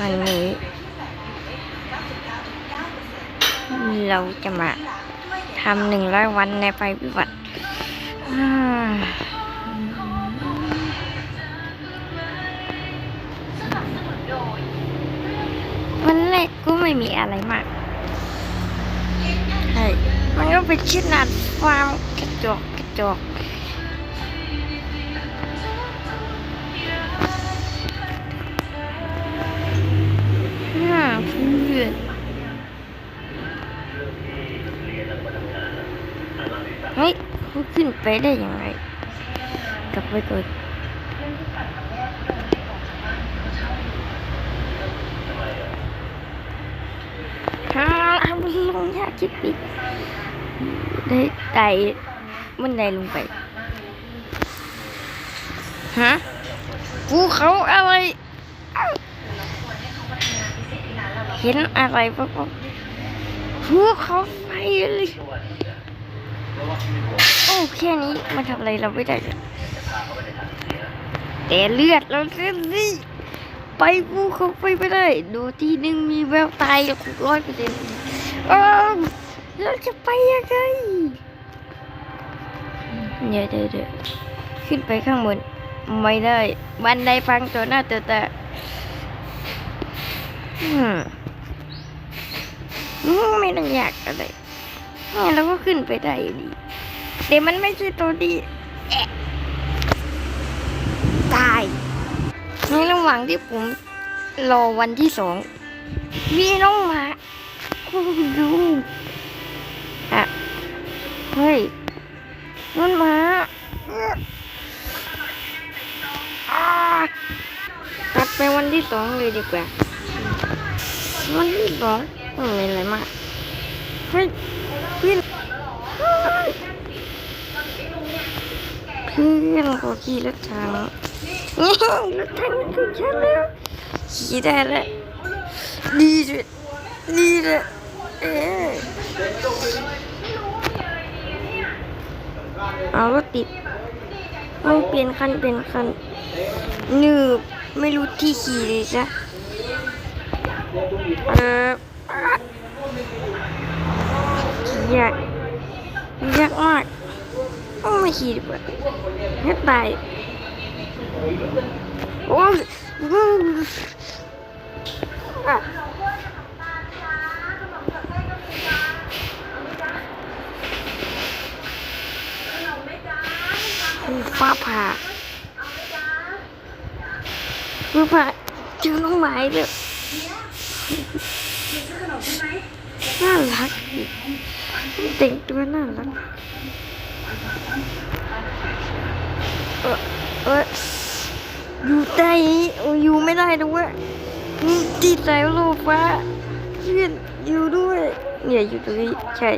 วันนี้ เราจะมาทำหนึ่งร้อยวันในไฟวิบัติอ่าวันแรกก็ไม่มีอะไรมากใช่มันก็เป็นชิ้นนัดฟาร์มกระจกกระจก น่าเพื่อนเฮ้ยเขาขึ้นไปได้ยังไง กลับไปก่อนฮ่าเอาลงยากคิดปิดได้ไต่มันไดลงไป ฮะภูเขาอะไรอ้าว เห็นอะไรปะปะภูเขาไฟเลยโอ้แค่นี้มันทำอะไรเราไม่ได้เลยแต่เลือดเราเส้นสิไปภูเขาไฟไม่ได้ ดูที่หนึ่งมีแววตายร้อยเปอร์เซ็นต์เราจะไปยังไงเดี๋ยวเดี๋ยวขึ้นไปข้างบน ไม่ได้ บันไดพังตัวหน้าตัวตาอืมอืม ไม่ต้องอยากอะไรเนี่ยเราก็ขึ้นไปได้อยู่ดีแต่มันไม่ใช่ตัวดีตายในระหว่างที่ผมรอวันที่สองมีน้องหมาดูอะเฮ้ยมันหมาอ่าตัดไปวันที่สองเลยดีกว่า วันที่สอง ไม่มีอะไรมากเฮ้ยเพื่อนเพื่อนก็ขี่รถถังนี่รถถังถึงฉันแล้วขี่ได้แล้วดีด้วยดีเลยเออเอารถติดต้องเปลี่ยนคันเป็นคันหนืบไม่รู้ที่ขี่เลยจ้ะเอออ ยากยากมากต้องไม่ขี่ดีกว่าให้ตายโอ้ยอะฟ้าผ่าฟ้าผ่าเจอน้องไม้เลยน่ารักดิ แต่งตัวน่ารักเออเอออยู่ใต้นี้โอ้อยู่ไม่ได้ด้วยนี่ที่สายโลฟ้าเพื่อนอยู่ด้วยเนี่ยอยู่ตรงนี้ใช่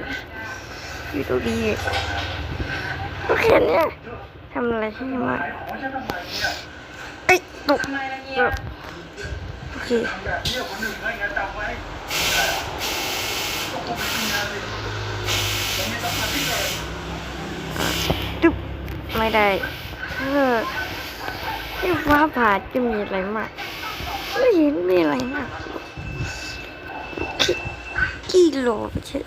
อยู่ตรงนี้โอเคเนี่ยทำอะไรให้มาเอ้ยตกเออโอเค ตึ๊บไม่ได้เออที่ฟ้าผ่าจะมีอะไรมาก ไม่เห็นมีอะไรมากกิกิโลไปเฉย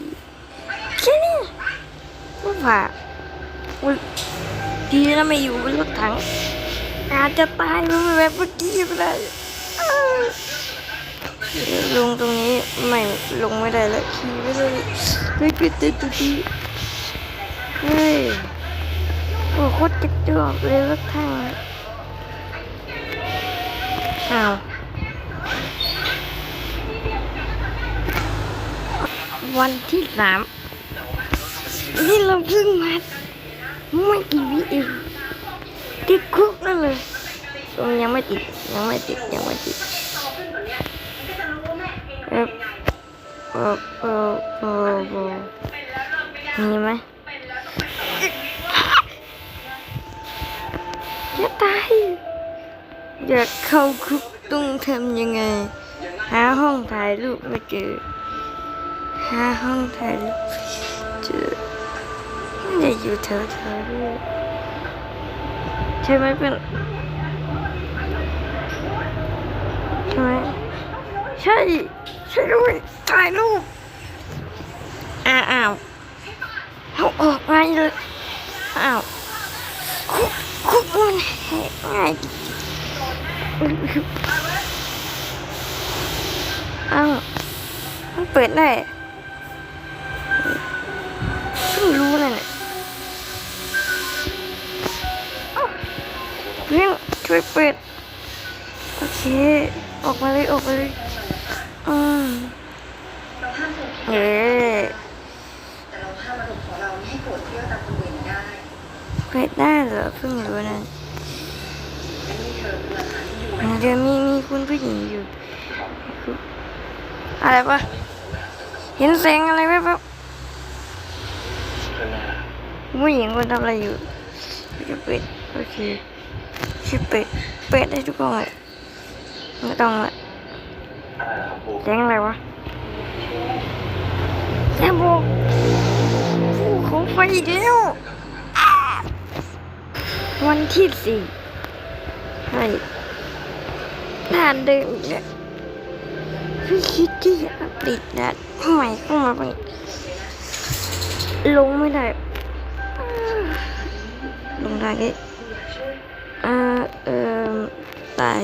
แค่นี้ฟ้าผ่าอุ๊ยดีนะไม่อยู่บนรถถังอาจจะตายมาแบบเมื่อกี้ก็ได้ ลงตรงนี้ไม่ลงไม่ได้แล้วขี่ไม่ได้เฮ้ยติดติดติดเฮ้ยโอ้โคตรจะจอกเลยรถทางอ้าววันที่สามนี่เราเพิ่งมาไม่กี่วิเองติดคุกนั่นเลยตรงยังไม่ติดยังไม่ติดยังไม่ติด เออเออเออเออเออมีไหมจะตายอยากเข้าคุกต้องทำยังไง หาห้องถ่ายรูปไม่เจอ หาห้องถ่ายรูปเจอไม่ได้อยู่แถวๆนี้ใช่ไหมเพื่อนใช่ไหมใช่ ช่วยด้วยถ่ายรูปอ้าวอ้าวเอาออกมาเลยอ้าวคุกคุกมันง่ายอ้าวมันเปิดได้เพิ่งรู้เลยเนี่ยอ้าวเพื่อนช่วยเปิดโอเค ออกมาเลย ออกมาเลย เราห้ามถูกผิดเอ๊ะแต่เราห้ามอารมณ์ของเราไม่ให้โกรธเที่ยวตามคนอื่นได้เปิดได้เหรอเพิ่งรู้นะเดี๋ยวมีมีคุณผู้หญิงอยู่ อะไรปะเห็นแสงอะไรไหมปะผู้หญิงคนทำอะไรอยู่จะเปิดโอเคชิเปิดเปิดได้ทุกห้องเลยไม่ต้องละ แสงอะไรวะแสงโบกผู้ของไฟอีกแล้ววันที่สี่ให้ผ่านเดิมอีกแล้วพี่คิดที่จะอัปเดนะใหม่เข้ามาไปลงไม่ได้อ้าลงทางนี้อ่าเอ่อตาย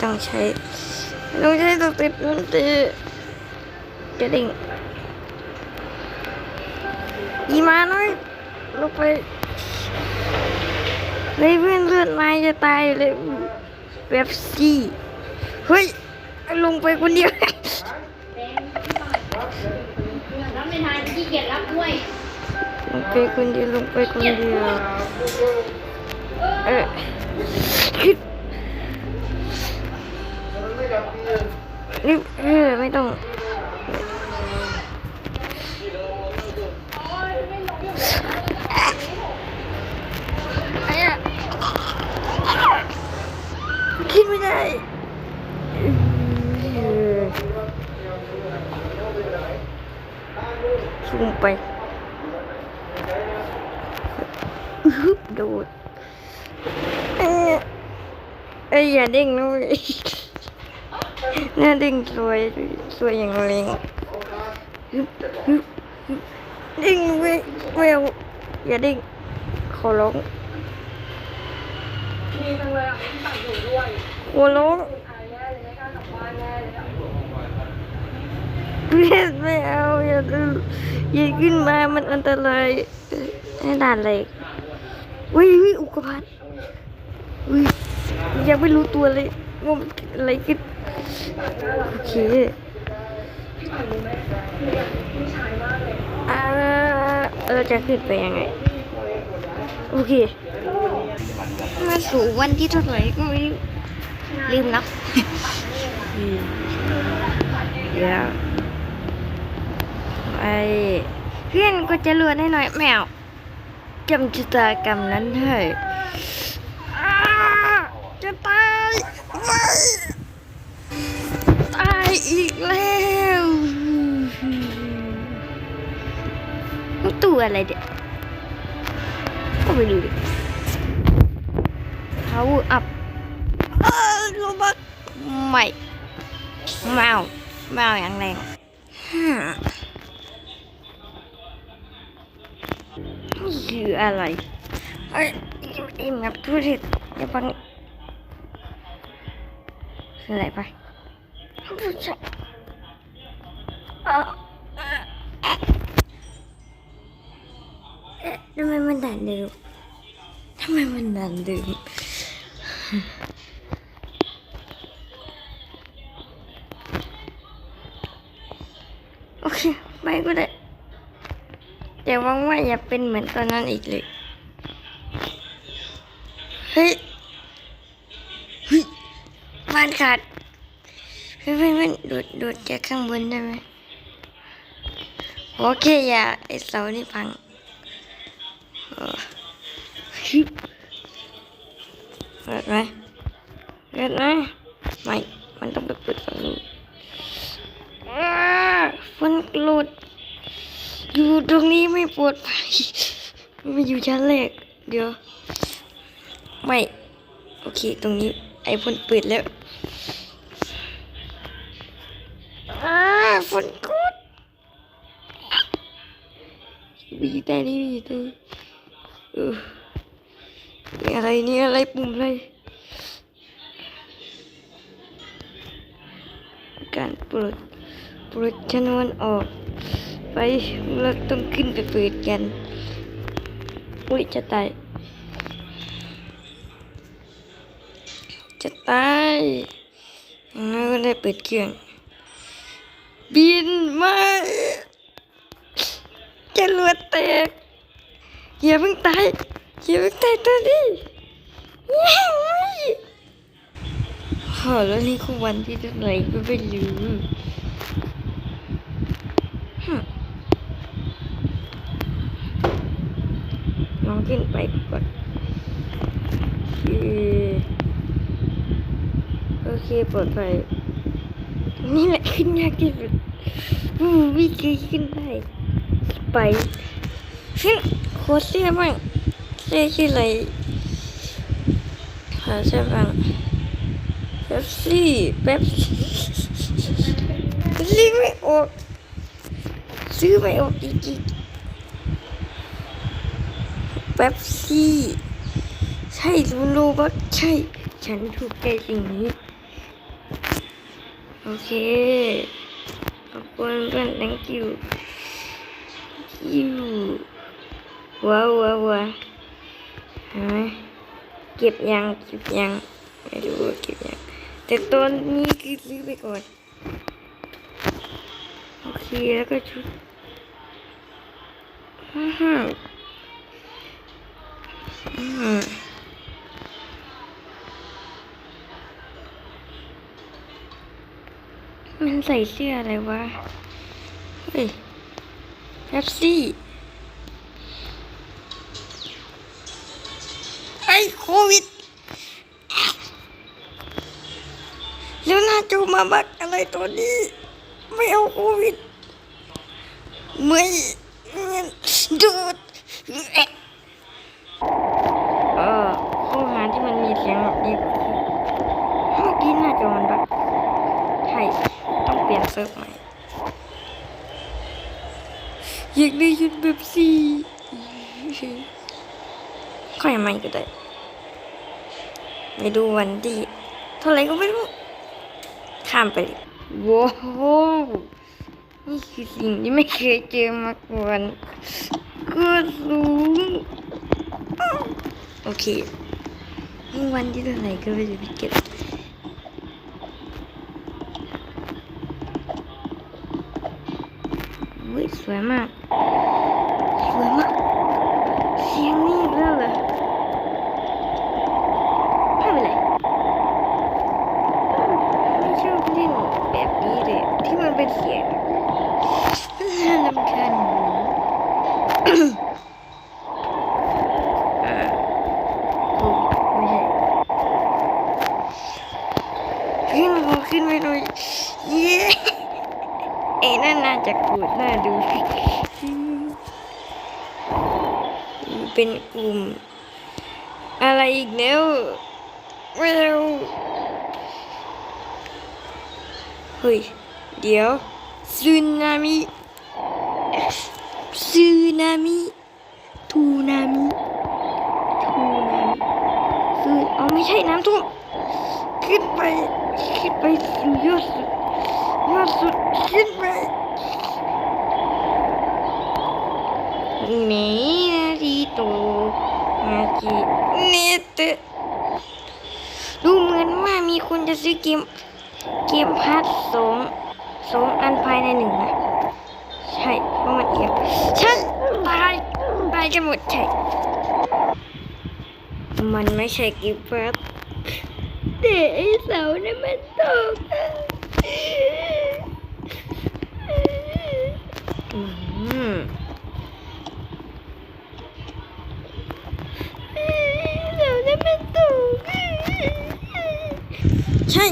ต้องใช้ไม่ต้องใช้ตัวติดมันจะจะดิ่งอีมาน่อยลงไปเฮ้ยเพื่อนเลือดนายจะตายเลยแบบซี่เฮ้ยลงไปคนเดียวลงไปคนเดียวลงไปคนเดียวเออ นี่เออไม่ต้องไอ้อะคิดไม่ได้เออชุ่มไปฮึบโดดเอ้ยเอ้ยอย่าเด้งนะเว้ย หน้าเด้งสวยสวยอย่างแรงฮึบฮึบฮึบเด้งเว้ยเว้ยอย่าเด้งขอร้องขอร้องเพื่อนไม่เอาอย่าดื้อย่าขึ้นมามันอันตรายให้ด่านเลยอุ้ยอุ้ยอุกกาบาตอุ้ยยังไม่รู้ตัวเลยว่ามันอะไรขึ้น โอเคอ่าเราจะขึ้นไปยังไง โอเค มาสู่วันที่เท่าไหร่ก็ไม่รู้ลืมนับอืมเดี๋ยวไอเพื่อนก็จะรวนให้หน่อยแมวจำชะตากรรมนั้นเถอะอ้าจะตายไม่ตาย อีกแล้วมันตัวอะไรเด็กก็ไปดูดิ power up เออโรบักไม่แมวแมวอย่างแรงคืออะไรเอ้ยเอ็มกับทุเรศอย่าฟังอะไรไป ทำไมมันดันเดิมทำไมมันดันเดิมโอเค ไปก็ได้แต่วังว่าอย่าเป็นเหมือนตอนนั้นอีกเลย เฮ้ย เฮ้ยบ้านขาด เพื่อนเพื่อนเพื่อนโดดโดจากข้างบนได้ไหมโอเคอย่าไอเสานี่พังเปิดไหมเปิดไหมไม่ มันต้องไปเปิดฝั่งนู้นอ้นกรูดอยู่ตรงนี้ไม่ปลอดภัยไม่อยู่ชั้นแรกเดี๋ยว ไม่ โอเค ตรงนี้ ไอพ่นเปิดแล้ว ฝนกดบีแต่นี่บีแต่นี่เอออะไรนี่อะไรปุ่มอะไรการปิดปิดชนวนออก ไปเราต้องขึ้นไปเปิดกันอุ้ยจะตายจะตายแล้วได้เปิดเครื่อง บินมาจะรวดแตกอย่าเพิ่งตายอย่าเพิ่งตายตอนนี้อย่าไม่โอ้แล้วนี่คือวันที่เท่าไหร่ก็ไม่รู้ลองขึ้นไปก่อนโอเค โอเคปลอดภัย นี่แหละขึ้นยากที่สุดอืมวิธีขึ้นได้ไปซึ่งโคเสื้อบ้างเสื้อชื่ออะไรหาเสื้อบ้างเป๊ปซี่เป๊ปซี่ซื้อไม่ออกซื้อไม่ออกจริงๆเป๊ปซี่ใช่รูโลบักใช่ ฉันถูกใจสิ่งนี้ เค ขอบคุณเพื่อน thank you you ว้าวว้าวว้าวเก็บยังเก็บยังไม่รู้เก็บยังแต่ตอนนี้คือซื้อไปก่อน โอเค แล้วก็ชุดฮ่าฮ่าอืมมัน ใส่เสื้ออะไรวะ เฮ้ยเป๊ปซี่ไอ้โควิด แล้วหน้าจูมาบักอะไรตัวนี้ ไม่เอาโควิด ไม่เงินดูดเออข้อหาที่มันมีเสียงแบบนี้ก็คือเมื่อกี้หน้าจอมันบักใช่ ต้อง เปลี่ยนเซิร์ฟใหม่อยากได้ชุดแบบสีค่อยไม่ก็ได้ไปดูวันที่เท่าไหรก็ไม่รู้ ข้ามไปเลยว้าวนี่คือสิ่งที่ไม่เคยเจอมาก่อนก็สูงอ้าวโอเคนี่วันที่เท่าไหรก็ไม่รู้พี่เก็บเว้ย สวยมาก สวยมาก เสียงนี่อีกแล้วเหรอไม่เป็นไรไม่ชอบเล่นแบบนี้เลยที่มันเป็นเสียงน่ารำคาญหูอ่าโอ้ไม่ใช่ขึ้นมาขึ้นไปหน่อยเย้ เอ้นั่นน่าจะกูดน่าดู เป็นกลุ่ม อะไรอีกแล้วไม่เอาเฮ้ย เดี๋ยวซึนามิซึนามิทูนามิทูนามิซึเอาไม่ใช่น้ำท่วมขึ้นไปขึ้นไปสู่ยอดสุ ดยอดสุดขึ้นไปเมนาริโตมาจิเนเตะดูเหมือนว่ามีคนจะซื้อเกม เกมพาร์ทสองสองอันภายในหนึ่งนะ ใช่เพราะมันเอียงใช่ตายตายกันหมดใช่ มันไม่ใช่เกมพาร์ทแต่ไอ้เสาเนี่มันตกอะอืม เราจะเป็นตู ใช่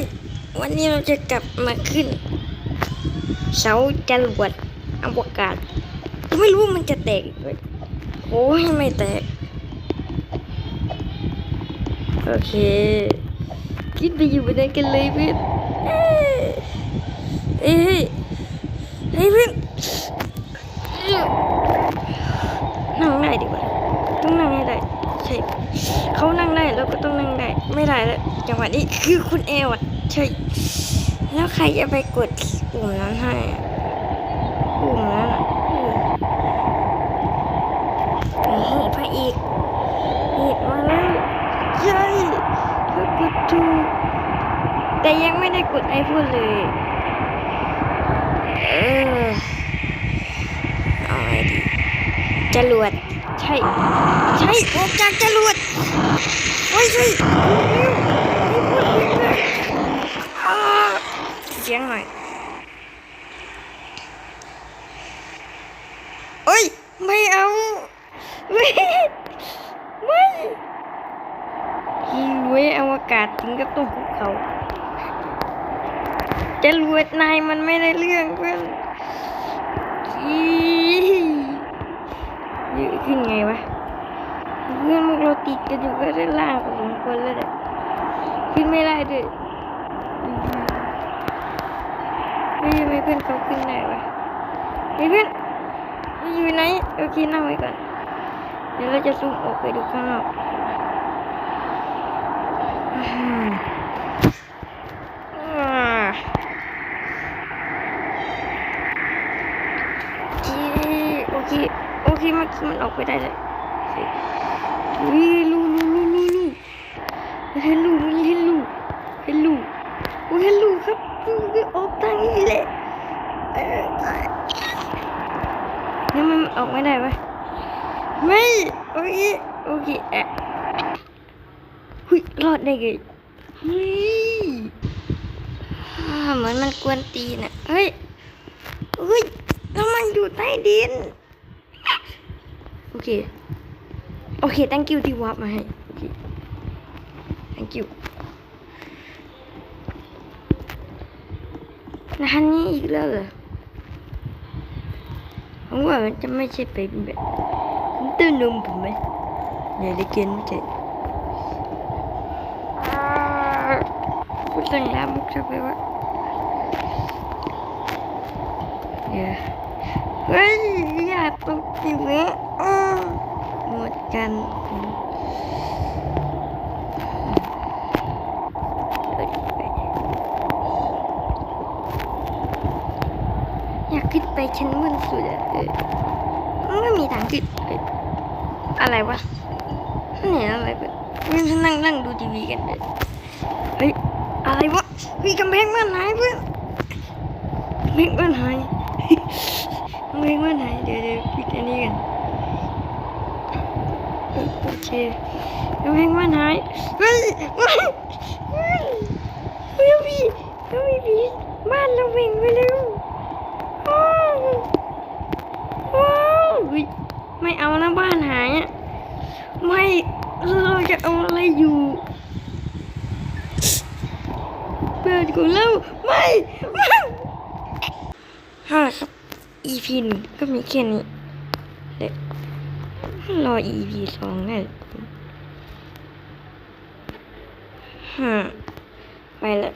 วันนี้เราจะกลับมาขึ้น เสาจรวดอวกาศ ไม่รู้มันจะแตกโอ้ยไม่แตก โอเคคิดไปอยู่บนนั้นกันเลยเพื่อนเอ้ยเอ้ยเฮ้ยเพื่อนนั่งได้ดีกว่า ต้องนั่งให้ได้ ใช่ เขานั่งได้เราก็ต้องนั่งได้ ไม่ได้แล้ว จังหวะนี้คือคุณเอวอะใช่แล้วใครจะไปกดปุ่มนั้นให้ปุ่มนั้นอะอืมนี่พระเอกเอกมาแล้วใช่เขากดถูกแต่ยังไม่ได้กดไอพูดเลย เออเอาไงดีจรวดใช่ ใช่ออกจากจรวดโอ้ยใช่อ่าเสียงหน่อยโอ้ย ไม่เอา ไม่ไม่ยิงไว้อวกาศถึงกับต้องภูเขาจรวดนายมันไม่ได้เรื่องเพื่อนอีเยอะขึ้นไงวะเพื่อนพวกเราติดกันอยู่ก็ด้านล่างสองคนแล้วเนี่ยขึ้นไม่ได้ด้วยอืม เฮ้ยทำไม่เพื่อนเขาขึ้นได้วะเฮ้เพื่อนอยู่ไหนโอเคนั่งไว้ก่อน เดี๋ยวเราจะซูมออกไปดูข้างนอกอืมอ่าโอเค โอเคมื่อกี้มันออกไปได้เลยโอเควิลูลูลูลูลูเฮลลูเฮลลูเฮลลูโอ้เฮลลูครับคือออกทางนี้แหละเออนี่มัน ออกไม่ได้ปะไม่โอเคโอเคแอะหุยรอดได้ไงเฮ้ยอ่าเหมือนมันกวนตีนอะเฮ้ยเฮ้ยแล้วมันอยู่ใต้ดิน โอเค โอเค thank you ที่วับมาให้โอเค thank you ร้านนี้อีกแล้วเหรอ ผมว่ามันจะไม่ใช่เป็นแบบตื้นนมผมไหมเดี๋ยวได้กินเจ็ดพูดเรื่องแล้วมุกจะไปว่าเดี๋ยวเฮ้ยอย่าตกจิ๋วะอ้อหมดกันอยาก ขึ้นไปชั้นบนสุดอะเออไม่มีทางขึ้นอะไรวะเนี่ยอะไรแบบยังนั่งนั่งดูทีวีกันเลยเฮ้ยอะไรวะเฮ้ยกำแพงมันหายเพื่อนกำแพงมันหายกำแพงมันหายเดี๋ยวเดี๋ยวปิดอันนี้กันโอเคกำแพงมันหายเฮ้ยเฮ้ยเฮ้ยเฮ้ยพี่เฮ้ยพี่บ้านเราเว่งไปเร็วว้าวว้าวเฮ้ย ไม่เอานะบ้านหายอะไม่เราจะเอาอะไรอยู่เปิดกูแล้วไม่ไม่ฮ่าครับ EP หนึ่งก็มีแค่นี้เด็กรอ EP สองนั่ฮะไปละ